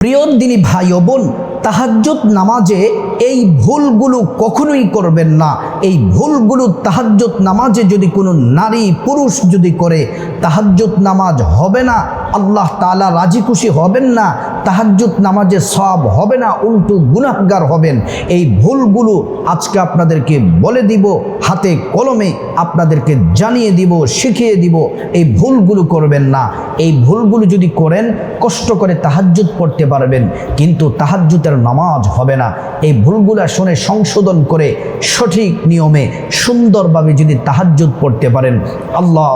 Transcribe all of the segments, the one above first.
প্রিয় ভাই ও বোন, তাহাজ্জুদ নামাজে এই ভুলগুলো কখনোই করবেন না। এই ভুলগুলো তাহাজ্জুদ নামাজে যদি কোনো নারী পুরুষ যদি করে, তাহাজ্জুদ নামাজ হবে না। আল্লাহ তালা রাজি খুশি হবেন না। তাহাজ্জুদ নামাজে সব হবে না, উল্টো গুনাহগার হবেন। এই ভুলগুলো আজকে আপনাদেরকে বলে দিব, হাতে কলমে আপনাদেরকে জানিয়ে দিব, শিখিয়ে দিব, এই ভুলগুলো করবেন না। এই ভুলগুলো যদি করেন, কষ্ট করে তাহাজ্জুদ পড়তে পারবেন, কিন্তু তাহাজ্জুদের নামাজ হবে না। এই ভুলগুলো শুনে সংশোধন করে সঠিক নিয়মে সুন্দরভাবে যদি তাহাজ্জুদ পড়তে পারেন, আল্লাহ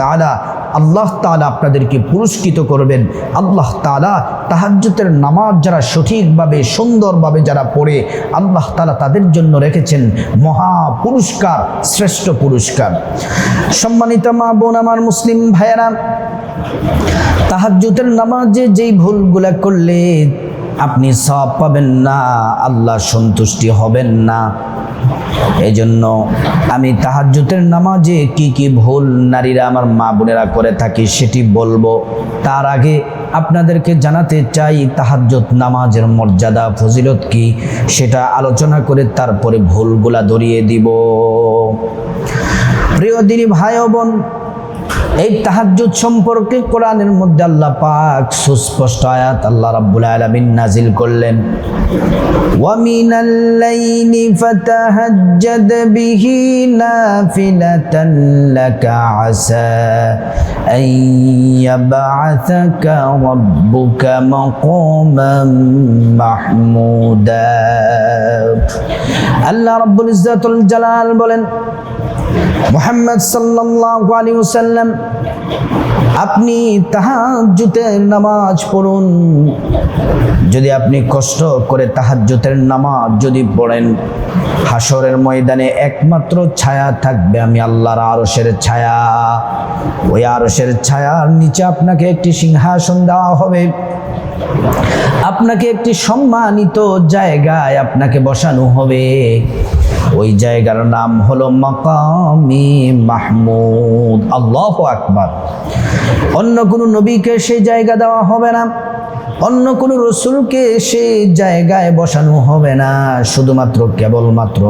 তাআলা আল্লাহ তাআলা আপনাদেরকে পুরস্কৃত করবেন। আল্লাহ তাআলা তাহাজ্জুদের নামাজ যারা সঠিকভাবে, সুন্দরভাবে যারা পড়ে, আল্লাহ তালা তাদের জন্য রেখেছেন মহা পুরস্কার, শ্রেষ্ঠ পুরস্কার। সম্মানিত মা বোন, আমার মুসলিম ভাইয়েরা তাহাজ্জুতের নামাজে যেই ভুলগুলা করলে আপনি সব পাবেন না, আল্লাহ সন্তুষ্টি হবেন না। এই জন্য আমি তাহাজ্জুদের নামাজে কি কি ভুল নারীরা আমার মা বোনেরা করে থাকি সেটি বলব। তার আগে আপনাদেরকে জানাতে চাই, তাহাজ্জুদ নামাজের মর্যাদা, ফজিলত কি সেটা আলোচনা করে তারপরে ভুলগুলা ধরিয়ে দিব। প্রিয় দিনী ভাই বোন এই তাহাজ্জুদ সম্পর্কে কোরআনের মধ্যে আল্লাহ পাক সুস্পষ্ট আয়াত আল্লাহ রাব্বুল আলামিন নাজিল করলেন। মিনাল লাইলি ফাতাহাজ্জাদ বিহি নাফিলাতান লাকা আসা আন ইয়াবআসাকা রাব্বুকা মাকামান মাহমুদা। আল্লাহ রাব্বুল ইজ্জাতুল জালাল বলেন, মোহাম্মদ সাল্লাল্লাহু আলাইহি ওয়াসাল্লাম আপনি তাহাজ্জুদের নামাজ পড়ুন। যদি আপনি কষ্ট করে তাহাজ্জুদের নামাজ যদি পড়েন হাসরের ময়দানে একমাত্র ছায়া থাকবে আমি আল্লাহর আরশের ছায়া। ওই আরশের ছায়ার নিচে আপনাকে একটি সিংহাসন দেওয়া হবে। আপনাকে একটি সম্মানিত জায়গায় আপনাকে বসানো হবে। ওই জায়গার নাম হলো মকামি মাহমুদ। আল্লাহ আকবার। অন্য কোনো নবীকে সেই জায়গা দেওয়া হবে না। অন্য কোনো রসুলকে সেই জায়গায় বসানো হবে না। শুধুমাত্র কেবলমাত্র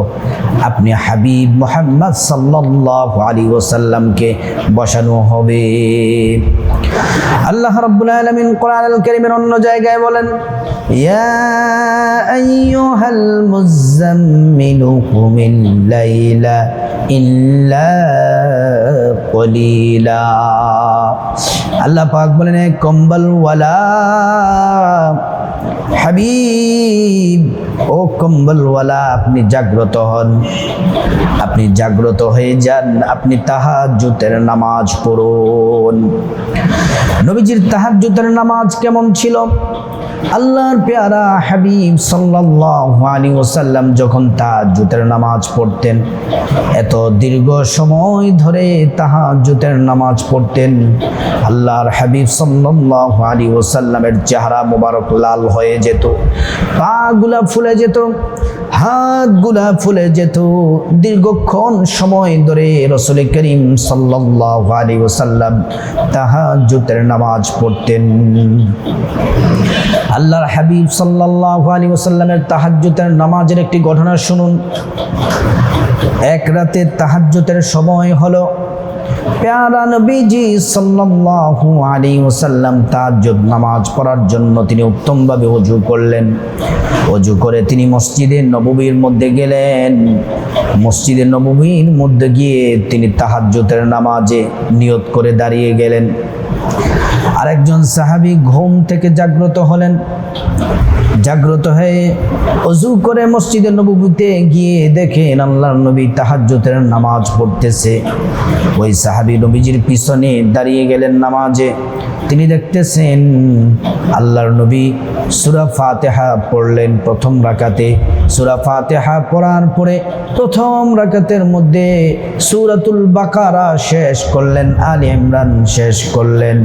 আপনি হাবিব মোহাম্মদ সাল্লাহ আলী ওসাল্লামকে বসানো হবে। আল্লাহ রাব্বুল আলামিন কোরআন আল কারীমের অন্য জায়গায় বলেন, ইয়া ইল্লা কলিলা। আল্লাহ পাক বলেন, এ কম্বল ওয়ালা হাবিব, ও কম্বলওয়ালা আপনি জাগ্রত হন। আপনি জাগ্রত হয়ে যান, আপনি তাহাজ্জুদের নামাজ পড়ুন। নবীজির তাহাজ্জুদের নামাজ কেমন ছিল? আল্লাহর পেয়ারা হাবিব সাল্লাল্লাহু আলাইহি ওয়াসাল্লাম যখন তাহাজ্জুদের নামাজ পড়তেন, এত দীর্ঘ সময় ধরে তাহাজ্জুদের নামাজ পড়তেন। আল্লাহর হাবিব সাল্লাল্লাহু আলাইহি ওয়াসাল্লামের চেহারা মোবারক লাল হয়ে যেত। পাগুলা ফুলে যেত হাত হাতগুলা ফুলে যেত। দীর্ঘক্ষণ সময় ধরে রসুল করিম সাল্লাল্লাহু আলাইহি ওয়াসাল্লাম তাহাজ্জুদের নামাজ পড়তেন। আল্লাহর হাবিব সাল্লাল্লাহু আলাইহি ওয়াসাল্লামের তাহাজ্জুদের নামাজের একটি ঘটনা শুনুন। এক রাতে তাহাজ্জুদের সময় হলো প্যারা নবীজি সাল্লাল্লাহু আলাইহি ওয়াসাল্লাম তাহাজ্জুদ নামাজ পড়ার জন্য তিনি উত্তমভাবে ওযু করলেন। ওযু করে তিনি মসজিদের নববীর মধ্যে গেলেন। মসজিদের নববীর মধ্যে গিয়ে তিনি তাহাজ্জুদের নামাজে নিয়ত করে দাঁড়িয়ে গেলেন। আরেকজন সাহাবী ঘুম থেকে জাগ্রত হলেন। জাগ্রত হয়ে অজু করে মসজিদের নবীতে গিয়ে দেখেন আল্লাহর নবী তাহাজ্জুদের নামাজ পড়তেছে। ওই সাহাবী নবীজির পিছনে দাঁড়িয়ে গেলেন নামাজে। তিনি দেখতেছেন আল্লাহর নবী সুরা ফাতেহা পড়লেন প্রথম রাকাতে। সুরা ফাতেহা পড়ার পরে প্রথম রাকাতের মধ্যে সুরাতুল বাকারা শেষ করলেন, আল ইমরান শেষ করলেন।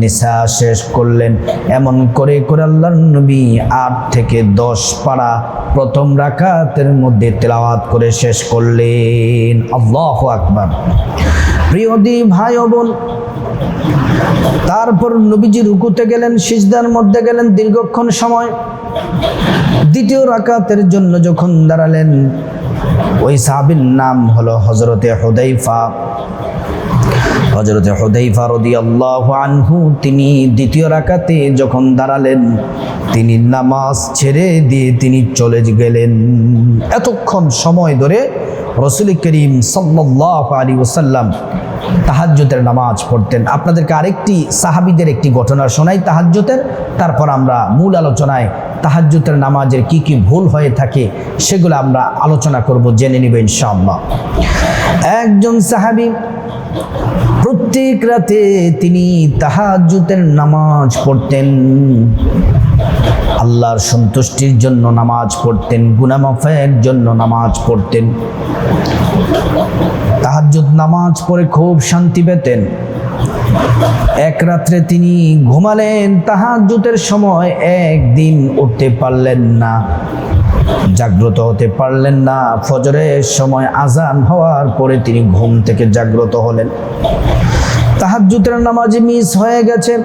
নিসা শেষ করলেন। এমন করে করে নবী আট থেকে দশ পাড়া প্রথম রাকাতের মধ্যে তেলাওয়াত করে শেষ করলেন। আল্লাহ আকবার। প্রিয় দি ভাই বোন, তারপর নবীজি রুকুতে গেলেন, সিজদার মধ্যে গেলেন দীর্ঘক্ষণ সময়। দ্বিতীয় রাকাতের জন্য যখন দাঁড়ালেন, ওই সাহাবির নাম হলো হজরতে হুদাইফা। হজরতে হুদাইফা রাদিয়াল্লাহু আনহু, তিনি দ্বিতীয় রাকাতে যখন দাঁড়ালেন, তিনি নামাজ ছেড়ে দিয়ে তিনি চলে গেলেন। এতক্ষণ সময় ধরে রসুল করিম সাল্লাল্লাহু আলাইহি ওসাল্লাম তাহাজ্জুদের নামাজ পড়তেন। আপনাদেরকে আরেকটি সাহাবিদের একটি ঘটনা শোনাই তাহাজ্জুতের তারপর আমরা মূল আলোচনায় তাহাজ্জুতের নামাজের কি কি ভুল হয়ে থাকে সেগুলো আমরা আলোচনা করব, জেনে নিব ইনশাআল্লাহ। একজন সাহাবী প্রত্যেক রাতে তিনি তাহাজ্জুদের নামাজ পড়তেন। আল্লাহর সন্তুষ্টির জন্য নামাজ পড়তেন, গুনামাফের জন্য নামাজ পড়তেন। তাহাজ্জুদ নামাজ পড়ে খুব শান্তি পেতেন। এক রাত্রে তিনি ঘুমালেন, তাহাজ্জুদের সময় একদিন উঠতে পারলেন না। জাগ্রত হতে পারলেন না। ফজরের সময় আজান হওয়ার পরে তিনি ঘুম থেকে জাগ্রত হলেন। তাহাজ্জুদের নামাজ মিস হয়ে গেছে।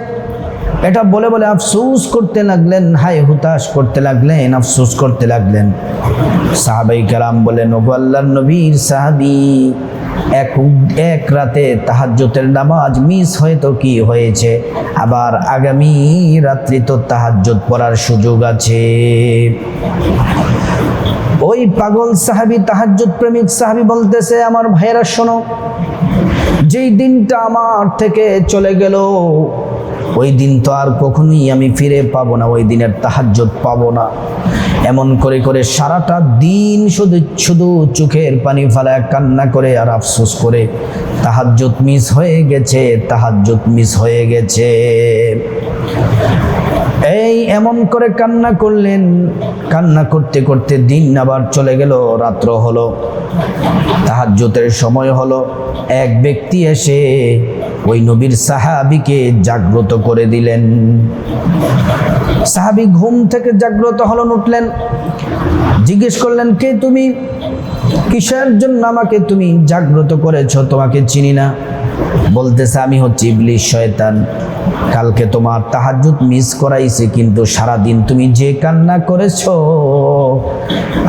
এটা বলে বলে আফসোস করতে লাগলেন, হায় হুতাশ করতে লাগলেন, আফসোস করতে লাগলেন। সাহাবাই কালাম বলেন, ওগো আল্লাহর নবীর সাহাবি এক এক রাতে তাহাজ্জুতের নামাজ মিস হয়তো কি হয়েছে? আবার আগামী রাত্রি তো তাহাজ্জুদ পড়ার সুযোগ আছে। ওই পাগল সাহাবি, তাহাজ্জুদ প্রেমিক সাহাবি বলতেছে, আমার ভাইয়েরা শোনো, যেই দিনটা আমার থেকে চলে গেল ওই দিন তো আর কখনোই আমি ফিরে পাবো না, ওই দিনের তাহাজ্জুদ পাবো না। এমন করে করে সারাটা দিন শুধু শুধু চোখের পানি ফেলায় কান্না করে আর আফসোস করে তাহাজ্জুদ মিস হয়ে গেছে, তাহাজ্জুদ মিস হয়ে গেছে। এই এমন করে কান্না করলেন, কান্না করতে করতে দিন আবার চলে গেল, রাত্র হলো। তাহাজ্জুতের সময় হলো, এক ব্যক্তি এসে ওই নবীর সাহাবিকে জাগ্রত করে দিলেন। সাহাবি ঘুম থেকে জাগ্রত হলন, উঠলেন। জিজ্ঞেস করলেন, কে তুমি? কিসের জন্য আমাকে তুমি জাগ্রত করেছ? তোমাকে চিনি না? বলতেছে, আমি হচ্ছি ইবলিশ শয়তান। কালকে তোমার তাহাজ্জুদ মিস করাইছে, কিন্তু সারাদিন তুমি যে কান্না করেছ,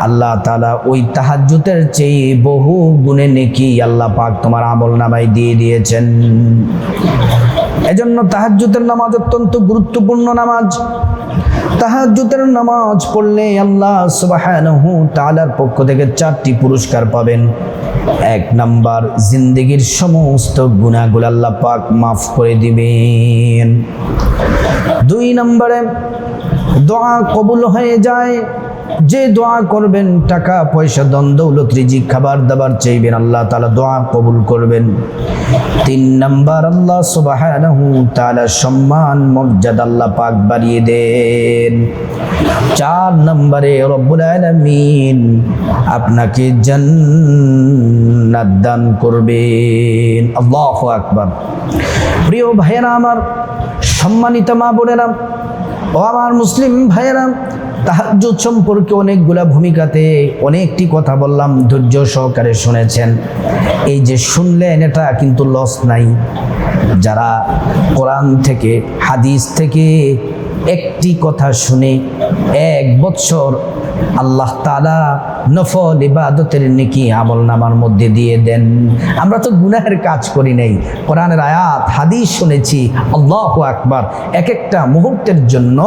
আল্লাহ তালা ওই তাহাজ্জুদের চেয়ে বহু গুণে নেকি আল্লাহ পাক তোমার আমল নামাই দিয়ে দিয়েছেন। এজন্য তাহাজ্জুদের নামাজ অত্যন্ত গুরুত্বপূর্ণ নামাজ। তাহাজ্জুদের নামাজ পড়লে আল্লাহ সুবহানাহু তাআলার পক্ষ থেকে চারটি পুরস্কার পাবেন। এক নাম্বার, জিন্দগির সমস্ত গুণাগুলো আল্লাহ পাক মাফ করে দিবেন। দুই নম্বরে দোয়া কবুল হয়ে যায়। যে দোয়া করবেন, টাকা, পয়সা দন দৌলত, রিজিক, খাবার দাবার চাইবেন, আল্লাহ তাআলা দোয়া কবুল করবেন। তিন নাম্বার, আল্লাহ সুবহানাহু তাআলা সম্মান, মর্যাদা আল্লাহ পাক বাড়িয়ে দেন। চার নম্বরে, রব্বুল আলামিন আপনাকে জান্নাত দান করবেন। আল্লাহু আকবার। প্রিয় ভাইয়েরা আমার, সম্মানিত মা বোনেরা, ও আমার মুসলিম ভাইয়েরা তাহাজ্জুদ সম্পর্কে অনেকগুলা ভূমিকাতে অনেকটি কথা বললাম, ধৈর্য সহকারে শুনেছেন। এই যে শুনলেন, এটা কিন্তু লস নাই। যারা কোরআন থেকে, হাদিস থেকে একটি কথা শুনে এক বৎসর আল্লাহ তালা নফল ইবাদতের নেকি আমল নামার মধ্যে দিয়ে দেন। আমরা তো গুনাহের কাজ করি নাই। কোরআনের আয়াত, হাদিস শুনেছি, আল্লাহ আকবার। এক একটা মুহূর্তের জন্য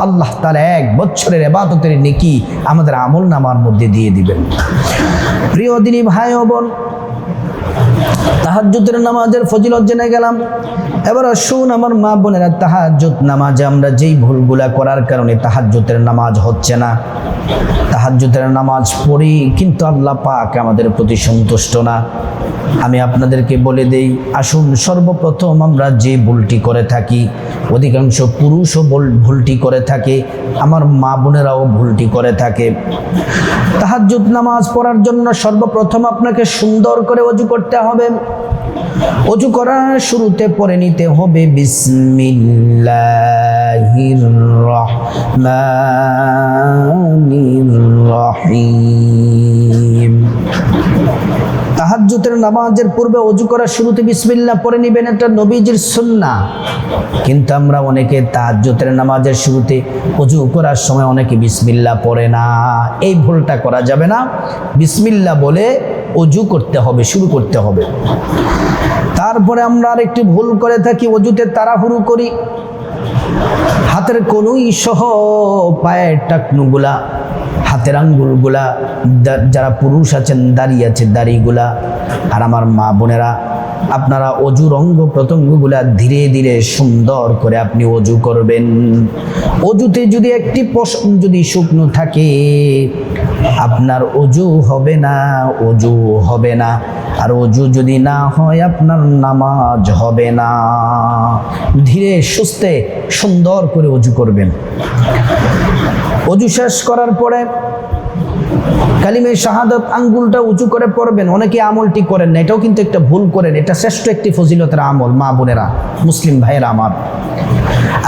আল্লাহ তালা এক বছরের এবাদতের নেকি আমাদের আমল নামার মধ্যে দিয়ে দিবেন। প্রিয় দিনী ভাই বোন তাহাজ্জুদের নামাজের ফজিলত জেনে গেলাম। এবার শুন আমার মা বোনেরা, তাহাজ্জুদ নামাজে আমরা যেই ভুলগুলা করার কারণে তাহাজ্জুদের নামাজ হচ্ছে না। তাহাজ্জুদের নামাজ পড়ি, কিন্তু আল্লাহ পাক আমাদের প্রতি সন্তুষ্ট না। আমি আপনাদেরকে বলে দেই, আসুন সর্বপ্রথম আমরা যে ভুলটি করে থাকি, অধিকাংশ পুরুষও ভুলটি করে থাকে, আমার মা বোনেরাও ভুলটি করে থাকে। তাহাজ্জুদ নামাজ পড়ার জন্য সর্বপ্রথম আপনাকে সুন্দর করে অজু করতে করতে হবে। অজু করার শুরুতে পরে নিতে হবে বিসমিল্লাহির রহমানির রহিম। তাহাজ্জুদের নামাজের পূর্বে অজু করার শুরুতে বিসমিল্লা পরে নিবেন এটা নবীজির সুন্নাহ কিন্তু আমরা অনেকে তাহাজ্জুদের নামাজের শুরুতে অজু করার সময় অনেকে বিসমিল্লা পড়ে না। এই ভুলটা করা যাবে না। বিসমিল্লা বলে অজু করতে হবে, শুরু করতে হবে। তারপরে আমরা আরেকটি ভুল করে থাকি, অজুতে তাড়াহুড়ো করি। হাতের কনুই সহ পায়ের টাকনুগুলা হাতের আঙ্গুলগুলা যারা পুরুষ আছেন দাঁড়িয়ে আছে, দাড়িগুলা। আর আমার মা বোনেরা, আপনারা অজুর অঙ্গ প্রত্যঙ্গগুলা ধীরে ধীরে সুন্দর করে আপনি অজু করবেন। অজুতে যদি একটি পশম যদি শুকনো থাকে, আপনার অজু হবে না, অজু হবে না। আর অজু যদি না হয়, আপনার নামাজ হবে না। ধীরে সুস্থে সুন্দর করে অজু করবেন। অজু শেষ করার পরে কালিমে শাহাদত আঙ্গুলটা উঁচু করে পড়বেন অনেকে আমলটি করেন না, এটাও কিন্তু একটা ভুল করেন। এটা শ্রেষ্ঠ একটি ফজিলতের আমল, মা বোনেরা, মুসলিম ভাইয়েরা আমার।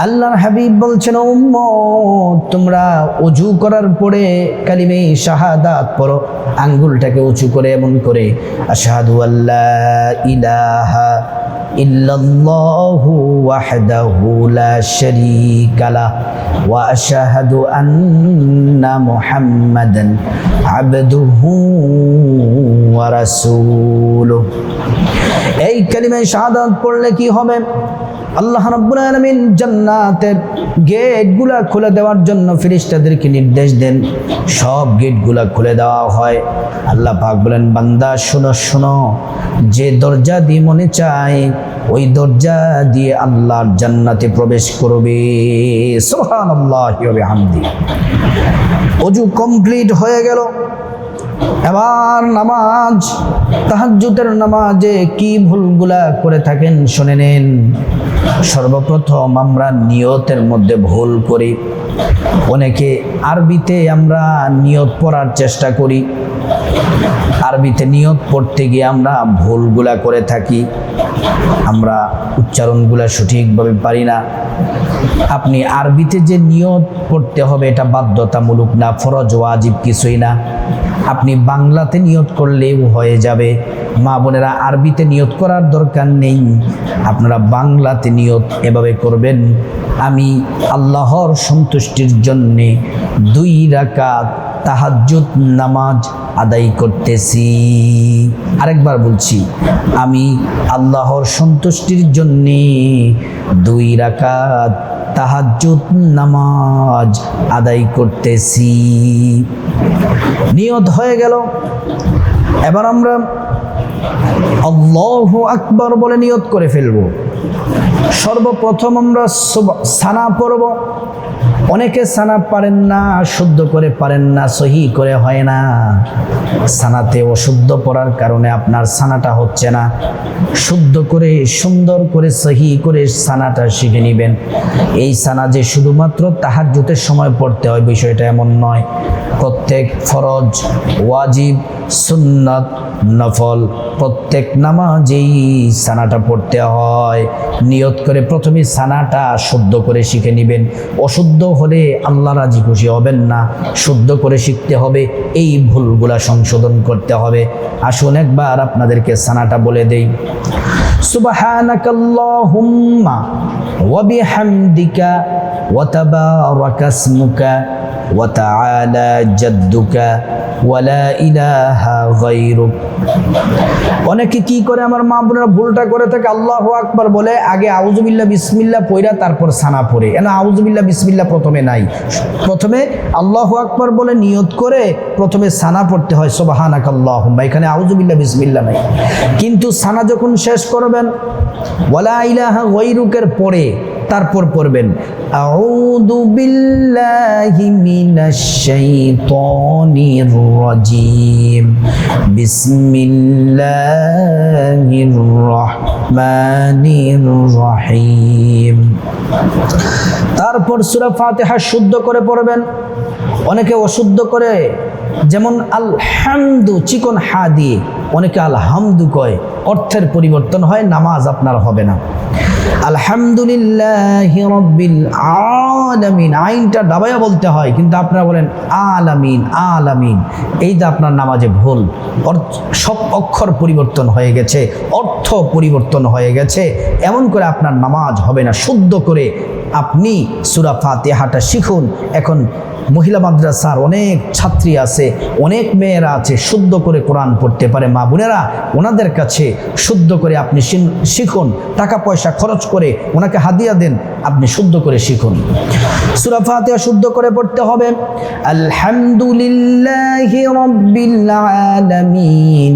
আল্লাহর হাবিব বলছেন তোমরা অজু করার পরে কালিমে শাহাদাত পড়ো, আঙ্গুলটাকে উঁচু করে এমন করে, আশহাদু আল্লাহ ইলাহা ওয়াহদাহু লা শারীকা লা ওয়া আশহাদু আন্না মুহাম্মাদান আবদুহু ওয়া রাসূলুহু। এই কালিমায় শাহাদাত পড়লে কি হবে? আল্লাহ রাব্বুল আলামিন জান্নাতের গেটগুলা খুলে দেওয়ার জন্য ফেরেশতাদেরকে নির্দেশ দেন। সব গেটগুলা খুলে দেওয়া হয়। আল্লাহ পাক বলেন, বান্দা, শোনো শোনো। যে দরজা দিয়ে মনে চায়, ওই দরজা দিয়ে আল্লাহর জান্নাতে প্রবেশ করবে। সুবহানাল্লাহি ওয়া বিহামদি। অজু কমপ্লিট হয়ে গেল। এবার নামাজ তাহাজ্জুদের নামাজে কি ভুলগুলা করে থাকেন শুনে নেন। সর্বপ্রথম আমরা নিয়তের মধ্যে ভুল করি। অনেকে আরবিতে আমরা নিয়ত পড়ার চেষ্টা করি। আরবিতে নিয়ত পড়তে গিয়ে আমরা ভুলগুলা করে থাকি। আমরা উচ্চারণগুলা সঠিকভাবে পারি না। আপনি আরবিতে যে নিয়ত পড়তে হবে এটা বাধ্যতামূলক না, ফরজ, ওয়াজিব কিছুই না। আপনি বাংলাতে নিয়ত করলেও হয়ে যাবে। মা বোনেরা আরবিতে নিয়ত করার দরকার নেই। আপনারা বাংলাতে নিয়ত এভাবে করবেন। আমি আল্লাহর সন্তুষ্টির জন্যে দুই রাকাত তাহাজ্জুদ নামাজ আদায় করতেছি। আরেকবার বলছি, আমি আল্লাহর সন্তুষ্টির জন্যে দুই রাকাত তাহাজ্জুদ নামাজ আদায় করতেছি। নিয়ত হয়ে গেল। এবার আমরা আল্লাহ আকবর বলে নিয়ত করে ফেলব। সর্বপ্রথম আমরা সানা পড়ব। অনেকে সানা পারেন না, শুদ্ধ করে পারেন না, সহি করে হয় না। সানাতে অশুদ্ধ পড়ার কারণে আপনার সানাটা হচ্ছে না। শুদ্ধ করে, সুন্দর করে, সহি করে সানাটা শিখে নেবেন। এই সানা যে শুধুমাত্র তাহার জুতের সময় পড়তে হয়, বিষয়টা এমন নয়। প্রত্যেক ফরজ, ওয়াজিব, সুন্নত, নফল, প্রত্যেক নামাজেই সানাটা পড়তে হয়। নিয়ত করে প্রথমে সানাটা শুদ্ধ করে শিখে নেবেন। অশুদ্ধ হলে আল্লাহ রাজি খুশি হবেন না শুদ্ধ করে শিখতে হবে এই ভুলগুলা সংশোধন করতে হবে আসুন একবার আপনাদেরকে সানাটা বলে দেই سبحانك اللهم وبحمدك وتبارك اسمك وتعالى جدك ওয়ালা ইলাহা অনেকে কি করে? আমার মা বোনেরা ভুলটা করে থাকে, আল্লাহ আকবার বলে, আগে আউজুবিল্লা বিসমিল্লা পইরা তারপর সানা পরে এন আউজুবিল্লা বিসমিল্লা প্রথমে নাই? প্রথমে আল্লাহ আকবার বলে নিয়ত করে প্রথমে সানা পড়তে হয় সোবাহানাক আল্লাহ এখানে আউজুবিল্লা বিসমিল্লা নাই। কিন্তু সানা যখন শেষ করবেন, ওয়ালা ইলাহা গৈরুকের পরে তারপর পড়বেন, আউযু বিল্লাহি মিনাশ শাইতানির রাজিম। বিসমিল্লাহির রহমানির রহিম। তারপর সূরা ফাতিহা শুদ্ধ করে পড়বেন, অনেকে অশুদ্ধ করে, যেমন আলহামদু চিকন হা দিয়ে, অনেকে আলহামদু কয়, অর্থের পরিবর্তন হয়, নামাজ আপনার হবে না। আলহামদুলিল্লাহ রব্বিল আলামিন। আইনটা দাবাইয়া বলতে হয়, কিন্তু আপনারা বলেন আলামিন আলামিন। এইটা আপনার নামাজে ভুল সব অক্ষর পরিবর্তন হয়ে গেছে, অর্থ পরিবর্তন হয়ে গেছে, এমন করে আপনার নামাজ হবে না। শুদ্ধ করে আপনি সুরা ফাতেহাটা শিখুন। এখন মহিলা মাদ্রাসার অনেক ছাত্রী আছে, অনেক মেয়েরা আছে, শুদ্ধ করে কোরআন পড়তে পারে। মা বোনেরা, ওনাদের কাছে শুদ্ধ করে আপনি শিখুন, টাকা পয়সা খরচ করে ওনাকে হাদিয়া দেন, আপনি শুদ্ধ করে শিখুন। সুরা ফাতিহা শুদ্ধ করে পড়তে হবে। আলহামদুলিল্লাহ রব্বিল রহিম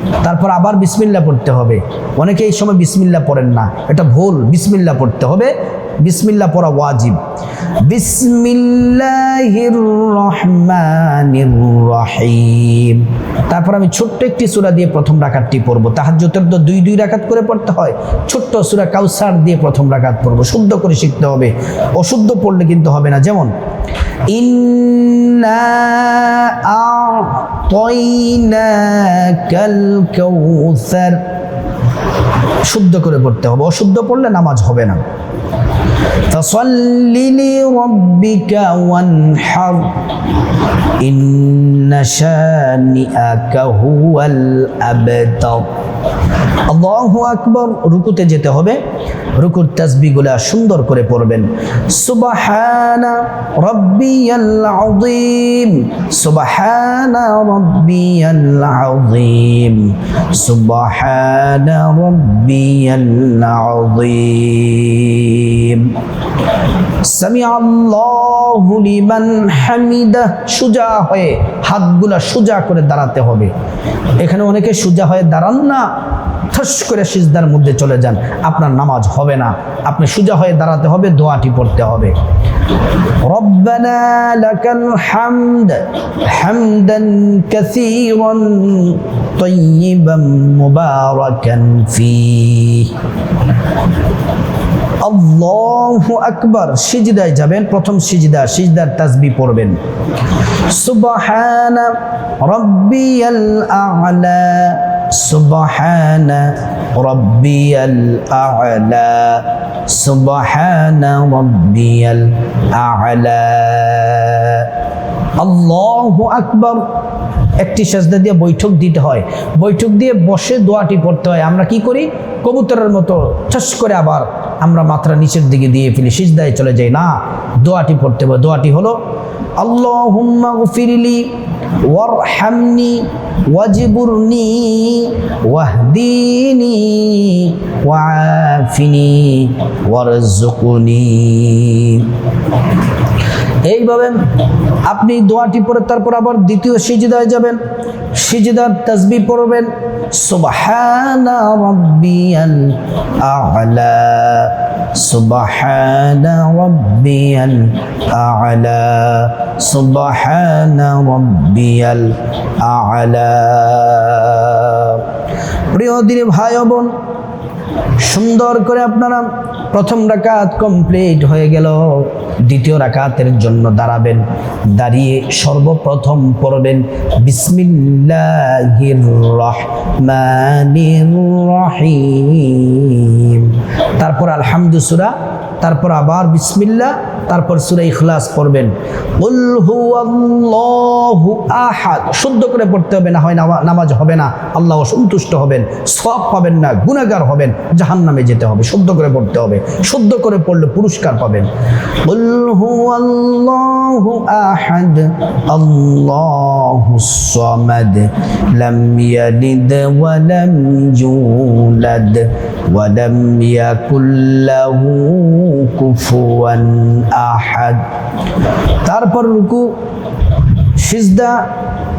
তারপর আবার বিসমিল্লাহ পড়তে হবে। অনেকে এই সময় বিসমিল্লাহ পড়েন না। এটা ভুল। বিসমিল্লাহ পড়তে হবে। বিসমিল্লাহ পড়া ওয়াজিব। রহিম তারপর আমি ছোট্ট একটি সূরা দিয়ে প্রথম রাকাতটি পড়ব। তাহাজ্জুদের তো দুই দুই রাকাত করে পড়তে হয়। ছোট্ট সূরা কাউসার দিয়ে প্রথম রাকাত পড়ব। শুদ্ধ করে শিখতে হবে। অশুদ্ধ পড়লে কিন্তু হবে না। যেমন শুদ্ধ করে পড়তে হবে। অশুদ্ধ পড়লে নামাজ হবে না। فصل لربك وانحر إن شانئك هو الأبتر আল্লাহু আকবর রুকুতে যেতে হবে রুকুর তাসবিগুলা সুন্দর করে পড়বেন সুবহানা রব্বিয়াল আযীম সুবহানা রব্বিয়াল আযীম সুবহানা রব্বিয়াল আযীম সামি আল্লাহু লিমান হামিদা সুজা হয়ে হাতগুলা সোজা করে দাঁড়াতে হবে এখানে অনেকে সোজা হয়ে দাঁড়ান না ঠস করে সিজদার মধ্যে চলে যান আপনার নামাজ হবে না আপনি সোজা হয়ে দাঁড়াতে হবে দোয়াটি পড়তে হবে ربنا لك الحمد حمدا كثيرا طيبا مباركا فيه আল্লাহু আকবার সিজদায় যাবেন, প্রথম সিজদা, সিজদার তাসবি পড়বেন। সুবহানা রাব্বিয়াল আ'লা, সুবহানা রাব্বিয়াল আ'লা, সুবহানা রাব্বিয়াল আ'লা। আল্লাহু আকবার। একটি সাজদা দিয়ে বৈঠক দিতে হয়। বৈঠক দিয়ে বসে দোয়াটি পড়তে হয়। আমরা কি করি? কবুতরের মতো ঠাস করে আবার আমরা মাত্রা নিচের দিকে দিয়ে ফেলি, সিজদায় চলে যাই। না, দোয়াটি পড়তে হবে। দোয়াটি হলো, আল্লাহুম্মা গফিরলি ওয়ারহামনি ওয়াজবুরনি ওয়াহদিনি ওয়াআফিনি ওয়ারজুকনি এইভাবে আপনি দোয়াটি পরে তারপর আবার দ্বিতীয় সিজদায় যাবেন। সিজদার তাসবি পড়বেন। সুবহানা রাব্বিয়াল আ'লা। সুবহানা রাব্বিয়াল আ'লা। সুবহানা রাব্বিয়াল আ'লা। প্রিয় দিনে ভাই বোন, সুন্দর করে আপনারা প্রথম রাকাত কমপ্লিট হয়ে গেল। দ্বিতীয় রাকাতের জন্য দাঁড়াবেন, দাঁড়িয়ে সর্বপ্রথম পড়বেন, বিসমিল্লাহির রহিম তারপর আলহামদু সুরা, তারপর আবার বিসমিল্লাহ, তারপর সুরা ইখলাস পড়বেন। শুদ্ধ করে পড়তে হবে, না হয় নামা- নামাজ হবে না। আল্লাহ অসন্তুষ্ট হবেন সব পাবেন না, গুনাহগার হবেন, জাহান্নামে যেতে হবে। শুদ্ধ করে পড়তে হবে। শুদ্ধ করে পড়লে পুরস্কার পাবেন। আহাদ সামাদ, লাম ইয়ালিদ ওয়া লাম ইউলাদ ওয়া লাম ইয়াকুল লাহু কুফুয়ান তারপর রুকু, সিজদা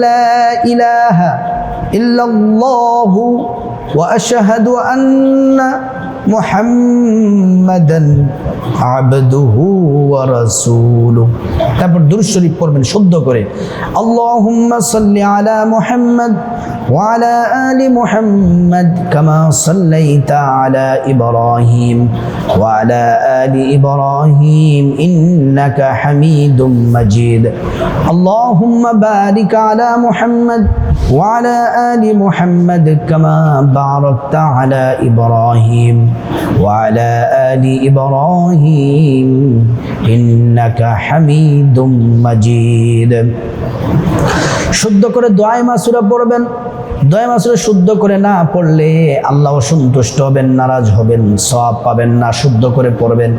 لا إله إلا الله وأشهد أن মুহাম্মাদান আবদুহু ওয়া রাসূলুহু তারপর দুরূদ শরীফ পড়বেন শুদ্ধ করে আল্লাহুম্মা সাল্লি আলা মুহাম্মদ ওয়া আলা আলি মুহাম্মদ কামা সাল্লাইতা আলা ইব্রাহিম ওয়া আলা আলি ইব্রাহিম ইন্নাকা হামিদুম মাজিদ আল্লাহুম্মা বারিক আলা মুহাম্মদ وعلى آل محمد كما باركت على إبراهيم وعلى آل إبراهيم إنك حميد مجيد শুদ্ধ করে দোয়াই মাসুরা পড়বেন দোয়া মাসুরা শুদ্ধ করে না পড়লে আল্লাহ সন্তুষ্ট হবেন নারাজ হবেন সওয়াব পাবেন না শুদ্ধ করে পড়বেন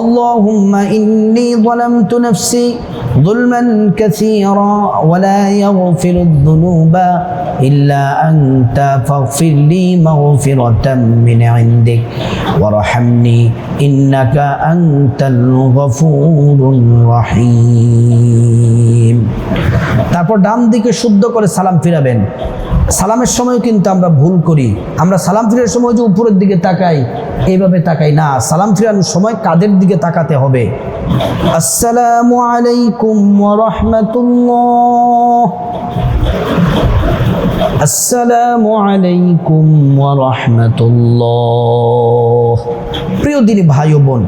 আল্লাহুম্মা ইন্নী যালামতু নাফসি ظلما كثيرا ولا يغفر الذنوب إلا أنت فاغفر لي مغفرة من عندك وارحمني إنك أنت الغفور الرحيم তারপর ডান দিকে শুদ্ধ করে সালাম ফিরাবেন সালামের সময় কিন্তু আমরা ভুল করি আমরা সালাম ফিরার সময় যে উপরের দিকে তাকাই এইভাবে তাকাই না সালাম ফিরানোর সময় কাদের দিকে তাকাতে হবে আসসালামু আলাইকুম ওয়া রাহমাতুল্লাহ আসসালামু আলাইকুম রাহমাতুল্লাহ। প্রিয় দিনী ভাই ও বোন,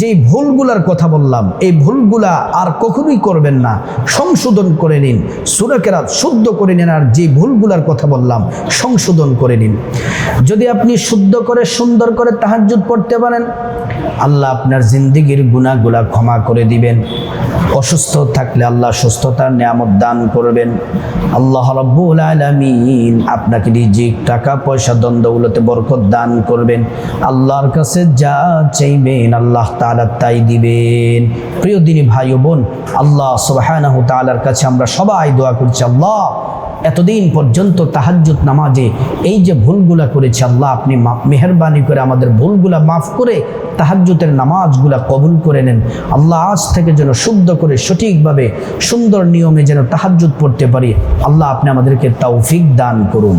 যেই ভুলগুলার কথা বললাম, এই ভুলগুলা আর কখনোই করবেন না। সংশোধন করে নিন সুরাকেরাত শুদ্ধ করে নিন আর যে ভুলগুলার কথা বললাম, সংশোধন করে নিন। যদি আপনি শুদ্ধ করে, সুন্দর করে তাহাজ্জুদ পড়তে পারেন, আল্লাহ আপনার জিন্দিগির গুণাগুলা ক্ষমা করে দিবেন। অসুস্থ থাকলে আল্লাহ সুস্থতার নিয়ামত দান করবেন। আল্লাহ রব্বুল আলামিন আপনাকে রিজিক, টাকা, পয়সা, দ্বন্দ্বগুলোতে বরকত দান করবেন। আল্লাহর কাছে যা চাইবেন আল্লাহ তালা তাই দিবেন। প্রিয় দিনী ভাই বোন, আল্লাহ সুবহানাহু তালার কাছে আমরা সবাই দোয়া করছি, আল্লাহ এতদিন পর্যন্ত তাহাজ্জুদ নামাজে এই যে ভুলগুলা করেছে আল্লাহ, আপনি মেহরবানি করে আমাদের ভুলগুলা মাফ করে তাহাজ্জুতের নামাজগুলা কবুল করে নেন। আল্লাহ আজ থেকে যেন শুদ্ধ করে, সঠিকভাবে সুন্দর নিয়মে যেন তাহাজ্জুদ পড়তে পারি। আল্লাহ আপনি আমাদেরকে তাওফিক দান করুন।